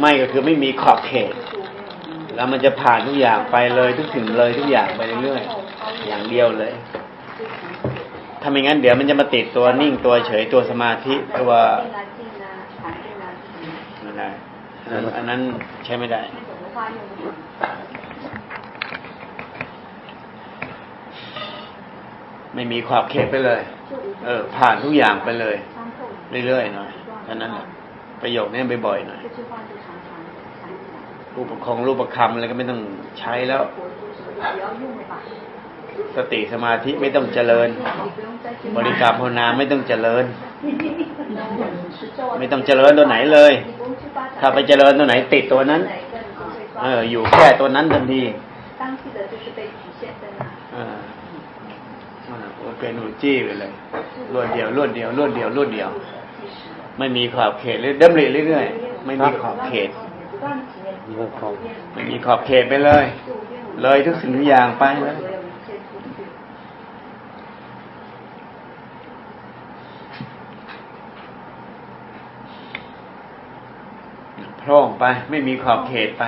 ไม่ก็คือไม่มีขอบเขต แล้วมันจะผ่านทุกอย่างไปเลยทุกสิ่งเลยทุกอย่างไปเรื่อยๆอย่างเดียวเลยถ้าไม่งั้นเดี๋ยวมันจะมาติดตัวนิ่งตัวเฉยตัวสมาธิตัวไม่ได้อันนั้นใช้ไม่ได้ไม่มีขอบเขตไปเลย เออ ผ่านทุกอย่างไปเลย เรื่อยๆหน่อยเท่านั้นแหละ ประโยคนี้บ่อยๆหน่อยรูปประคองรูปประคำอะไรก็ไม่ต้องใช้แล้ว สติสมาธิไม่ต้องเจริญ บริกรรมภาวนาไม่ต้องเจริญ ไม่ต้องเจริญตัวไหนเลย ถ้าไปเจริญตัวไหนติดตัวนั้น เออ อยู่แค่ตัวนั้นทันทีเออโอเป็นหนูจี้ไปเลยรวดเดียวรวดเดียวรวดเดียวรวดเดียว ไม่มีขอบเขตเลยดำริเรื่อยๆไม่มีขอบเขตเรื่องของไม่มีขอบเขตไปเลย เลยทุกสิ่งทุกอย่างไปเลยโพร่งไป ไม่มีขอบเขตไป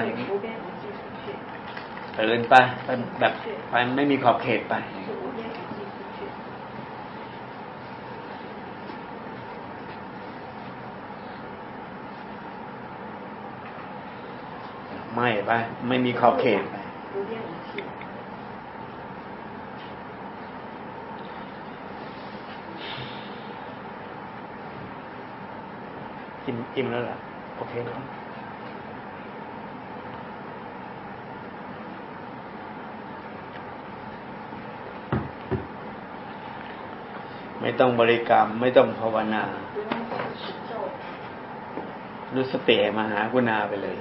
เตือนไปไปแบบไปไม่มีขอบเขตไป ไม่ไปไม่มีขอบเขตไปอิ่มอิ่มแล้วเหรอโอเคครับไม่ต้องบริกรรม ไม่ต้องภาวนานุสติมาหากุณาไปเลย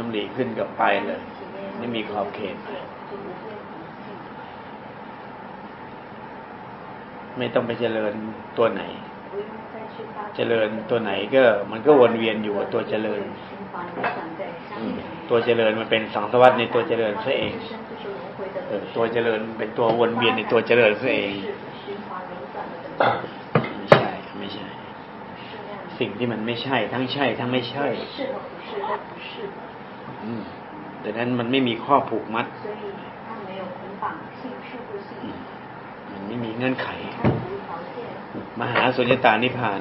พอน้ำหลีขึ้นกับไปเลย ไม่มีขอบเขตไม่ต้องไปเจริญตัวไหน เจริญตัวไหนก็ มันก็วนเวียนอยู่กับตัวเจริญตัวเจริญมันเป็นสังสวัสดในตัวเจริญซะเองเออตัวเจริญเป็นตัววนเวียนในตัวเจริญซะเองไม่ใช่ไม่ใช่ สิ่งที่มันไม่ใช่ ทั้งใช่ ทั้งไม่ใช่ อืมดังนั้นมันไม่มีข้อผูกมัดอืมมันไม่มีเงื่อนไข มหาสุญญตานิพพาน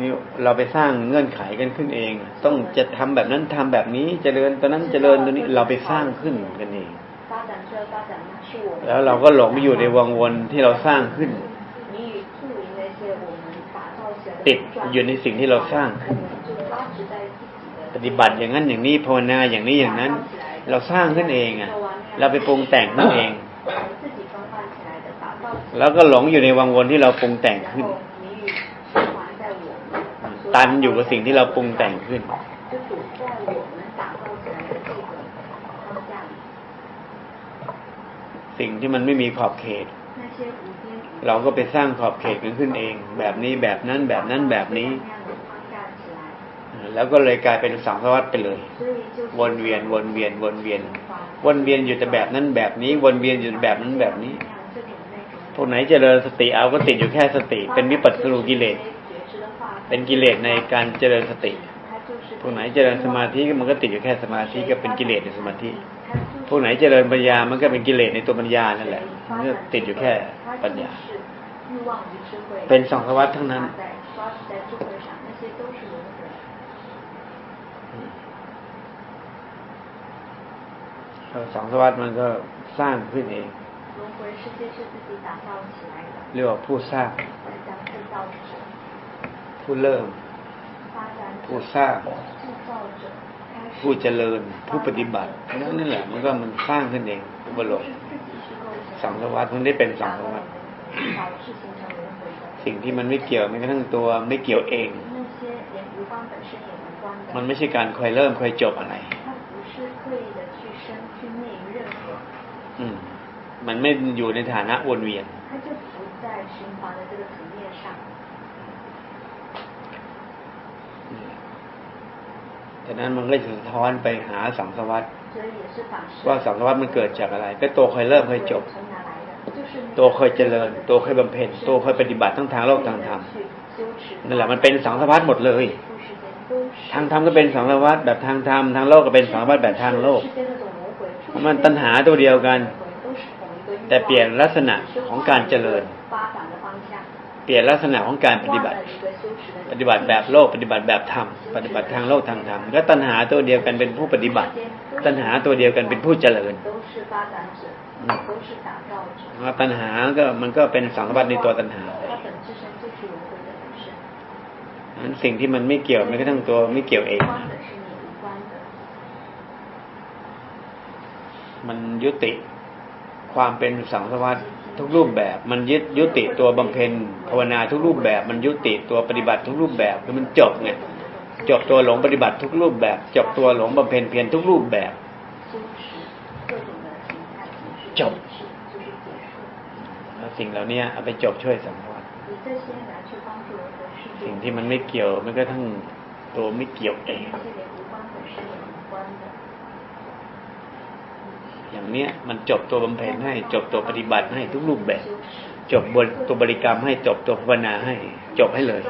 นี่เราไปสร้างเงื่อนไขกันขึ้นเอง ต้องจะทำแบบนั้นทำแบบนี้เจริญตัวนั้นเจริญตัวนี้เราไปสร้างขึ้นกันเอง แล้วเราก็หลงอยู่ในวังวนที่เราสร้างขึ้น ติดอยู่ในสิ่งที่เราสร้าง ปฏิบัติอย่างนั้นอย่างนี้ภาวนาอย่างนี้อย่างนั้น เราสร้างขึ้นเองอะ เราไปปรุงแต่งขึ้นเอง แล้วก็หลงอยู่ในวังวนที่เราปรุงแต่งขึ้น ตันอยู่กับสิ่งที่เราปรุงแต่งขึ้นสิ่งที่มันไม่มีขอบเขต เราก็ไปสร้างขอบเขตกันขึ้นเอง แบบนี้แบบนั้นแบบนั้นแบบนี้ แล้วก็เลยกลายเป็นสังสารวัฏไปเลย วนเวียนวนเวียนวนเวียน วนเวียนอยู่แต่แบบนั้นแบบนี้ วนเวียนอยู่แต่แบบนั้นแบบนี้พวกไหนเจริญสติเอาก็ติดอยู่แค่สติ เป็นวิปัสสนูกิเลส เป็นกิเลสในการเจริญสติพวกไหนเจริญสมาธิมันก็ติดอยู่แค่สมาธิก็เป็นกิเลสในสมาธิ พวกไหนเจริญปัญญา มันก็เป็นกิเลสในตัวปัญญานั่นแหละมันก็ติดอยู่แค่ปัญญา เป็นสองสวัสดิ์ทั้งนั้นสองสวัสดิ์มันก็สร้างขึ้นเองเรียกว่าผู้สร้าง ผู้เริ่ม ผู้สร้าง ผู้เจริญผู้ปฏิบัตินั่นนั่นแหละมันก็มันสร้างขึ้นเองอุปโลกสังสวัสดิ์มันได้เป็นสังสวัสดิ์สิ่งที่มันไม่เกี่ยวแม้กระทั่งตัวไม่เกี่ยวเอง มันไม่ใช่การคอยเริ่มคอยจบอะไรอืมมันไม่อยู่ในฐานะวนเวียน ฉะนั้นมันก็จะสะท้อนไปหาสังสวัสดิ์ว่าสังสวัสดิ์มันเกิดจากอะไร ก็ตัวคอยเริ่มคอยจบ ตัวคอยเจริญ ตัวคอยบำเพ็ญ ตัวคอยปฏิบัติทั้งทางโลกทางธรรมนั่นแหละมันเป็นสังสารวัฏหมดเลย ทางธรรมก็เป็นสังสารวัฏแบบทางธรรมทางโลกก็เป็นสังสารวัฏแบบทางโลก มันตัณหาตัวเดียวกัน แต่เปลี่ยนลักษณะของการเจริญ เปลี่ยนลักษณะของการปฏิบัติ ปฏิบัติแบบโลก ปฏิบัติแบบธรรม ปฏิบัติทางโลกทางธรรม ก็ตัณหาตัวเดียวกันเป็นผู้ปฏิบัติ ตัณหาตัวเดียวกันเป็นผู้เจริญแล้วตัณหาก็มันก็เป็นสังสารวัฏในตัวตัณหานั้นสิ่งที่มันไม่เกี่ยวไม่กระทั่งตัวไม่เกี่ยวเอง มันยุติ ความเป็นสังสวัฏทุกรูปแบบมันยึดยุติตัวบำเพ็ญภาวนาทุกรูปแบบ มันยุติตัวปฏิบัติทุกรูปแบบคือมันจบไงจบตัวหลงปฏิบัติทุกรูปแบบ จบตัวหลงบำเพ็ญเพียรทุกรูปแบบ จบแล้วสิ่งเหล่านี้เอาไปจบช่วยสังสารวัฏสิ่งที่มันไม่เกี่ยวมันก็ทั้งตัวไม่เกี่ยวเอง อย่างเนี้ยมันจบตัวบำเพ็ญให้ จบตัวปฏิบัติให้ทุกรูปแบบ จบบนตัวบริกรรมให้จบตัวภาวนาให้ จบให้เลย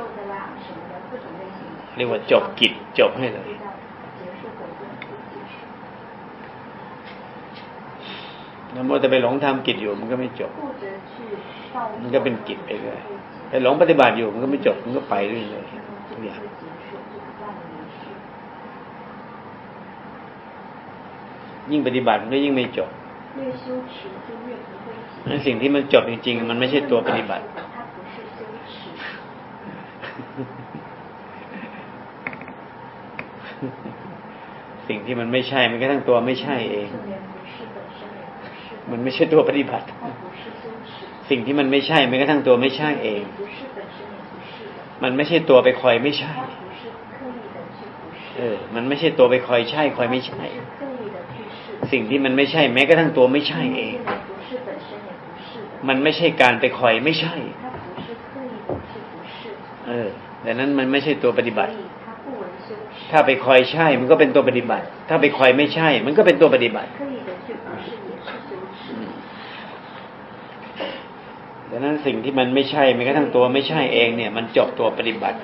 เรียกว่าจบกิจจบให้เลยแล้วมัวแต่ไปหลงทำกิจอยู่มันก็ไม่จบ มันก็เป็นกิจไปเลยไปหลงปฏิบัติอยู่มันก็ไม่จบมันก็ไปเรื่อยๆทุกอย่าง ยิ่งปฏิบัติมันก็ยิ่งไม่จบนั้นสิ่งที่มันจบจริง ๆ มันไม่ใช่ตัวปฏิบัติสิ่งที่มันไม่ใช่มันก็ทั้งตัวไม่ใช่เอง มันไม่ใช่ตัวปฏิบัติ สิ่งที่มันไม่ใช่มันก็ทั้งตัวไม่ใช่เอง มันไม่ใช่ตัวไปคอยไม่ใช่ เออ มันไม่ใช่ตัวไปคอยใช่ คอยไม่ใช่ สิ่งที่มันไม่ใช่ แม้กระทั่งตัวไม่ใช่เอง มันไม่ใช่การไปคอยไม่ใช่ เออดังนั้นมันไม่ใช่ตัวปฏิบัติ ถ้าไปคอยใช่ มันก็เป็นตัวปฏิบัติ ถ้าไปคอยไม่ใช่ มันก็เป็นตัวปฏิบัติดังนั้นสิ่งที่มันไม่ใช่แม้กระทั่งตัวไม่ใช่เองเนี่ย มันจบตัวปฏิบัติ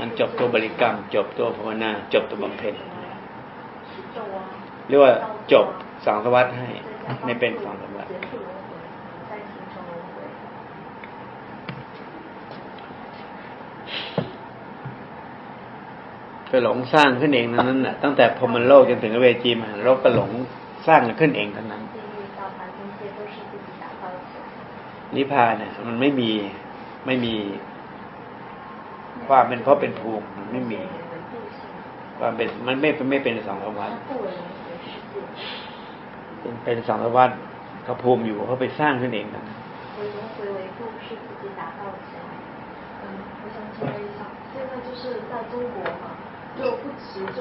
มันจบตัวบริกรรม จบตัวภาวนา จบตัวบำเพ็ญ เรียกว่าจบสังสวัฏให้ไม่เป็นสังสวัฏก็หลงสร้างขึ้นเองทั้นนแหละตั้งแต่พรหมโลกจนถึงเวจีมหาโลกก็หลงสร้างขึ้นเองทั้งนั้นนิพพานเนี่ยมันไม่มีไม่มีความเป็นเพราะเป็นภูมิมันไม่มีความเป็นมันไม่ไม่เป็นสังสวัฏเป็น เป็นสังสารวัฏเขาภูมิอยู่เขาไปสร้างขึ้นเองนะ 嗯，我想起来一下，现在就是在中国嘛，就不持咒、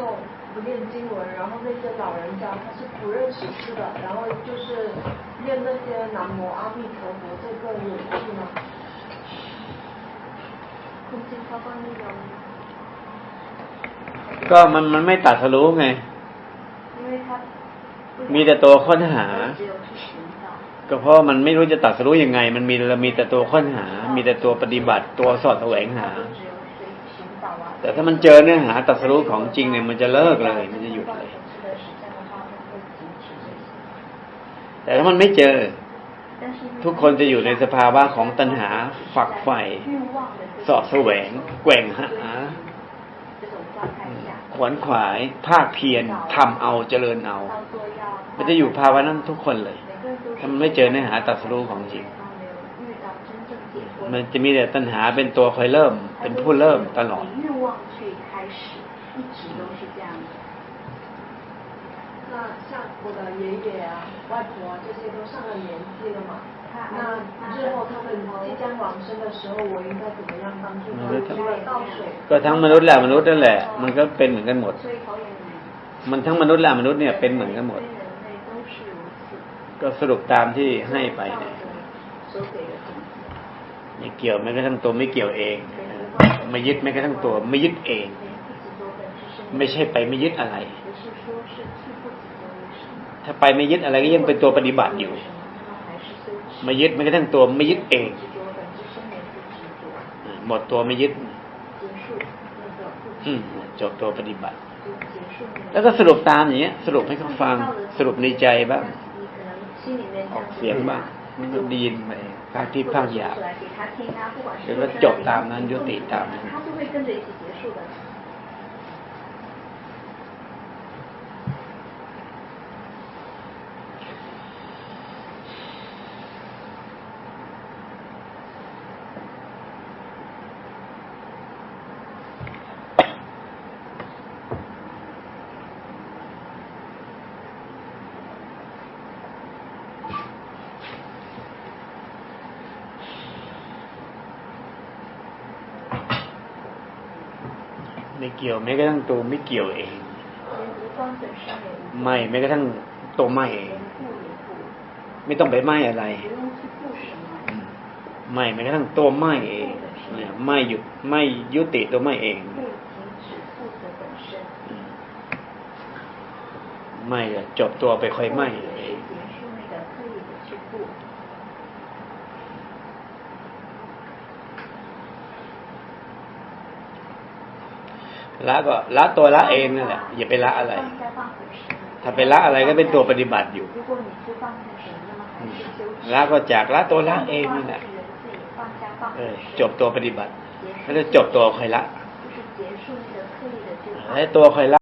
不念经文，然后那些老人家他是不认识字的，然后就是念那些南无阿弥陀佛，这个有趣吗？ คุณจริงเขาก็นิยม ก็มันมันไม่ตัดสรู้ไง 因为他不 มีแต่ตัวค้นหา ก็เพราะมันไม่รู้จะตัดสรู้ยังไง มันมีมีแต่ตัวค้นหา มีแต่ตัวปฏิบัติ ตัวสอดแสวงหา แต่ถ้ามันเจอเนื้อหาตัดสรู้ของจริงเนี่ยมันจะเลิกเลย มันจะหยุดเลย แต่ถ้ามันไม่เจอ ทุกคนจะอยู่ในสภาวะของตัณหาฝักใฝ่สอดแสวงแกว่งหา ขวนขวาย ภาคเพียรทำเอาเจริญเอา 到做要 มันจะอยู่ภาวะนั้นทุกคนเลย 每个人都是 ถ้ามันไม่เจอเนื้อหาตัดสรู้ของจริง 没有遇到真正解脱 มันจะมีแต่ตัณหาเป็นตัวคอยเริ่ม เป็นผู้เริ่มตลอด 以欲望去开始一直都是这样的那像我的爷爷啊、外婆啊这些都上了年纪了嘛， ก็ทั้งมนุษย์แหละมนุษย์นั่นแหละ มันก็เป็นเหมือนกันหมด มันทั้งมนุษย์แหละมนุษย์เนี่ยเป็นเหมือนกันหมด ก็สรุปตามที่ให้ไปเนี่ยเกี่ยวแม้กระทั่งตัวไม่เกี่ยวเอง ไม่ยึดแม้กระทั่งตัว ไม่ยึดเอง ไม่ใช่ไปไม่ยึดอะไร ถ้าไปไม่ยึดอะไรก็ยังเป็นตัวปฏิบัติอยู่ ไม่ยึดไม่กระทั่งตัวไม่ยึดเองหมดตัวไม่ยึดจบตัวปฏิบัติ แล้วก็สรุปตามอย่างเงี้ย สรุปให้เขาฟังสรุปในใจบ้างออกเสียงบ้างมันก็ดีนไปการที่ภาคหยาบแล้วก็จบตามนั้นยุติตามนั้น ไม่เกี่ยวแม้กระทั่งตัวไม่เกี่ยวเอง ไม่แม้กระทั่งตัวไม่เองไม่ต้องไปไม่อะไร ไม่แม้กระทั่งตัวไม่เองไม่หยุดไม่ยุติตัวไม่เองไม่จบตัวไปคอยไม่ ละก็ละตัวละเองนั่นแหละอย่าไปละอะไร ถ้าไปละอะไรก็เป็นตัวปฏิบัติอยู่ละก็จากละตัวละเองนั่นแหละจบตัวปฏิบัติแล้วจบตัวใครละตัวใครละ